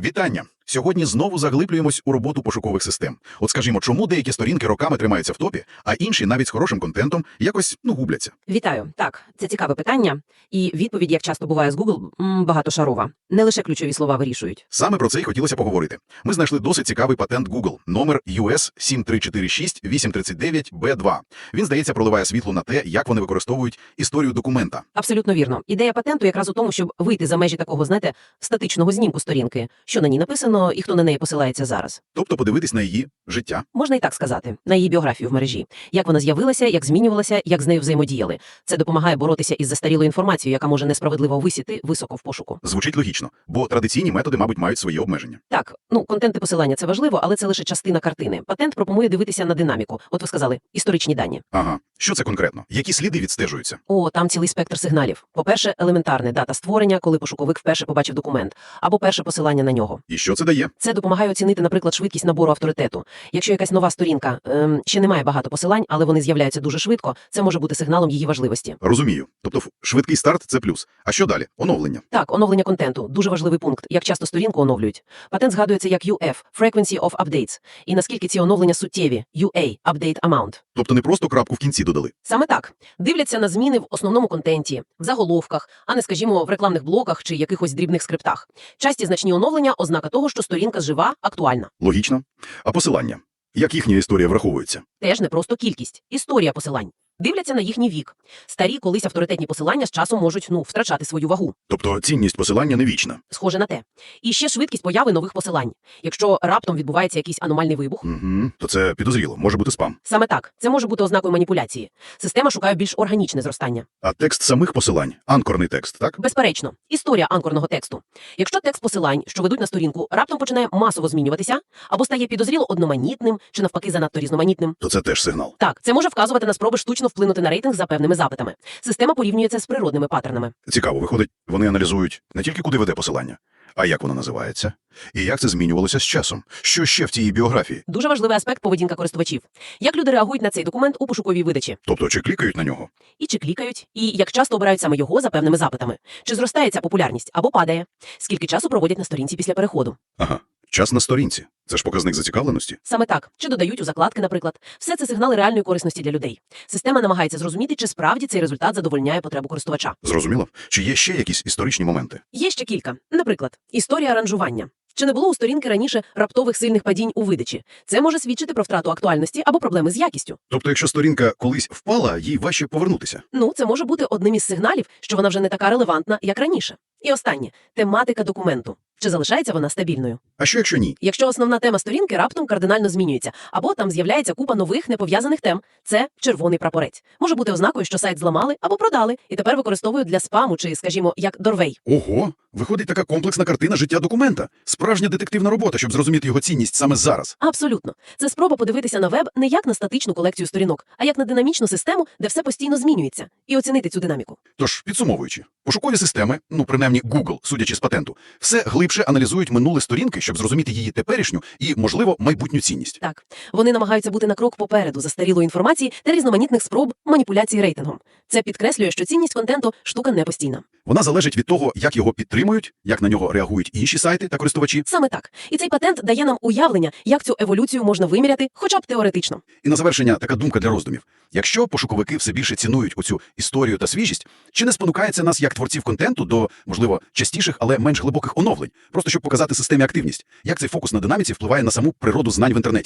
Вітання! Сьогодні знову заглиблюємось у роботу пошукових систем. От скажімо, чому деякі сторінки роками тримаються в топі, а інші навіть з хорошим контентом якось ну губляться. Вітаю. Так, це цікаве питання, і відповідь, як часто буває з Google, багатошарова. Не лише ключові слова вирішують. Саме про це й хотілося поговорити. Ми знайшли досить цікавий патент Google, номер US 7346 839 b 2 Він, здається, проливає світло на те, як вони використовують історію документа. Абсолютно вірно. Ідея патенту якраз у тому, щоб вийти за межі такого, знаєте, статичного знімку сторінки, що на ній написано і хто на неї посилається зараз. Тобто подивитись на її життя. Можна і так сказати, на її біографію в мережі, як вона з'явилася, як змінювалася, як з нею взаємодіяли. Це допомагає боротися із застарілою інформацією, яка може несправедливо висіти високо в пошуку. Звучить логічно, бо традиційні методи, мабуть, мають свої обмеження. Так, ну контент і посилання це важливо, але це лише частина картини. Патент пропонує дивитися на динаміку. От ви сказали, історичні дані. Ага, що це конкретно? Які сліди відстежуються? О, там цілий спектр сигналів. По-перше, елементарне дата створення, коли пошуковик вперше побачив документ, або перше посилання на нього. І що це дає? Це допомагає оцінити, наприклад, швидкість набору авторитету. Якщо якась нова сторінка ем, ще не має багато посилань, але вони з'являються дуже швидко, це може бути сигналом її важливості. Розумію. Тобто швидкий старт це плюс. А що далі? Оновлення. Так, оновлення контенту дуже важливий пункт. Як часто сторінку оновлюють. Патент згадується як UF – Frequency of Updates. І наскільки ці оновлення суттєві UA – Update Amount. Тобто не просто крапку в кінці додали. Саме так дивляться на зміни в основному контенті, в заголовках, а не, скажімо, в рекламних блоках чи якихось дрібних скриптах. Часті значні оновлення ознака того, що сторінка жива, актуальна. Логічно. А посилання? Як їхня історія враховується? Теж не просто кількість, історія посилань. Дивляться на їхній вік. Старі колись авторитетні посилання з часом можуть ну втрачати свою вагу. Тобто цінність посилання не вічна. Схоже на те. І ще швидкість появи нових посилань. Якщо раптом відбувається якийсь аномальний вибух, Угу. То це підозріло, може бути спам. саме так це може бути ознакою маніпуляції. Система шукає більш органічне зростання. А текст самих посилань анкорний текст, так? Безперечно, історія анкорного тексту. Якщо текст посилань, що ведуть на сторінку, раптом починає масово змінюватися або стає підозріло одноманітним чи навпаки занадто різноманітним. То це теж сигнал. Так, це може вказувати на спроби штучно вплинути на рейтинг за певними запитами. Система порівнює це з природними паттернами. Цікаво, виходить, вони аналізують не тільки куди веде посилання, а як воно називається, і як це змінювалося з часом. Що ще в цій біографії? Дуже важливий аспект поведінка користувачів. Як люди реагують на цей документ у пошуковій видачі, Тобто, чи клікають на нього? і чи клікають, і як часто обирають саме його за певними запитами, чи зростає ця популярність або падає, скільки часу проводять на сторінці після переходу. Ага. Час на сторінці. Це ж показник зацікавленості. Саме так, чи додають у закладки, наприклад, все це сигнали реальної корисності для людей. Система намагається зрозуміти, чи справді цей результат задовольняє потребу користувача. Зрозуміло? Чи є ще якісь історичні моменти? Є ще кілька. Наприклад, історія аранжування. Чи не було у сторінки раніше раптових сильних падінь у видачі? Це може свідчити про втрату актуальності або проблеми з якістю. Тобто, якщо сторінка колись впала, їй важче повернутися. Ну, це може бути одним із сигналів, що вона вже не така релевантна, як раніше. І останнє тематика документу. Чи залишається вона стабільною? А що якщо ні? Якщо основна тема сторінки раптом кардинально змінюється, або там з'являється купа нових непов'язаних тем, це червоний прапорець. Може бути ознакою, що сайт зламали або продали, і тепер використовують для спаму чи, скажімо, як дорвей. Ого, виходить така комплексна картина життя документа. Справжня детективна робота, щоб зрозуміти його цінність саме зараз. Абсолютно, це спроба подивитися на веб не як на статичну колекцію сторінок, а як на динамічну систему, де все постійно змінюється, і оцінити цю динаміку. Тож, підсумовуючи, пошукові системи, ну принаймні Google, судячи з патенту, все глибше аналізують минуле сторінки, щоб зрозуміти її теперішню і, можливо, майбутню цінність. Так, вони намагаються бути на крок попереду застарілої інформації та різноманітних спроб маніпуляції рейтингом. Це підкреслює, що цінність контенту штука не постійна. Вона залежить від того, як його підтримують, як на нього реагують інші сайти та користувачі. Саме так. І цей патент дає нам уявлення, як цю еволюцію можна виміряти, хоча б теоретично. І на завершення така думка для роздумів: якщо пошуковики все більше цінують оцю історію та свіжість, чи не спонукається нас як творців контенту до, можливо, частіших, але менш глибоких оновлень, просто щоб показати системі активність, як цей фокус на динаміці впливає на саму природу знань в інтернеті?